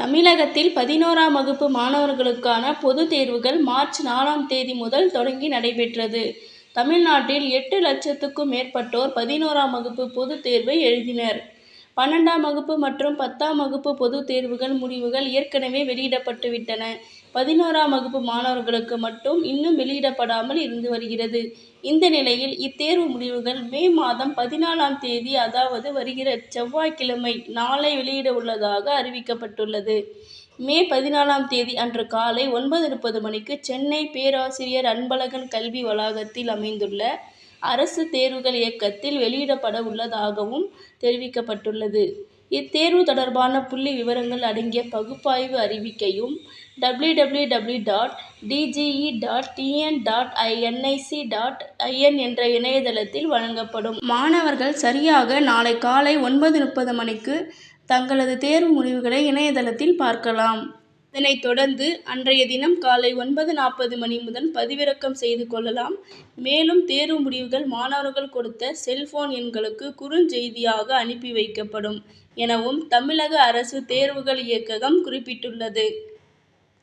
தமிழகத்தில் பதினோராம் வகுப்பு மாணவர்களுக்கான பொதுத் தேர்வுகள் மார்ச் நாலாம் தேதி முதல் தொடங்கி நடைபெற்றது. தமிழ்நாட்டில் எட்டு லட்சத்துக்கும் மேற்பட்டோர் பதினோராம் வகுப்பு பொதுத் தேர்வை எழுதினர். பன்னெண்டாம் வகுப்பு மற்றும் பத்தாம் வகுப்பு பொதுத் தேர்வுகள் முடிவுகள் ஏற்கனவே வெளியிடப்பட்டுவிட்டன பதினோராம் வகுப்பு மாணவர்களுக்கு மட்டும் இன்னும் வெளியிடப்படாமல் இருந்து வருகிறது. இந்த நிலையில் இத்தேர்வு முடிவுகள் மே மாதம் பதினாலாம் தேதி அதாவது வருகிற செவ்வாய்க்கிழமை நாளை வெளியிட உள்ளதாக அறிவிக்கப்பட்டுள்ளது. மே பதினாலாம் தேதி அன்று காலை ஒன்பது முப்பது மணிக்கு சென்னை பேராசிரியர் அன்பழகன் கல்வி வளாகத்தில் அமைந்துள்ள அரசு தேர்வுகள் இயக்கத்தில் வெளியிடப்பட உள்ளதாகவும் தெரிவிக்கப்பட்டுள்ளது. இத்தேர்வு தொடர்பான புள்ளி விவரங்கள் அடங்கிய பகுப்பாய்வு அறிவிக்கையும் W W W dot DGE dot TN dot NIC dot IN என்ற இணையதளத்தில் வழங்கப்படும். மாணவர்கள் சரியாக நாளை காலை ஒன்பது முப்பது மணிக்கு தங்களது தேர்வு முடிவுகளை இணையதளத்தில் பார்க்கலாம். இதனைத் தொடர்ந்து அன்றைய தினம் காலை ஒன்பது நாற்பது மணி முதல் பதிவிறக்கம் செய்து கொள்ளலாம். மேலும் தேர்வு முடிவுகள் மாணவர்கள் கொடுத்த செல்போன் எண்களுக்கு குறுஞ்செய்தியாக அனுப்பி வைக்கப்படும் எனவும் தமிழக அரசு தேர்வுகள் இயக்ககம் குறிப்பிட்டுள்ளது.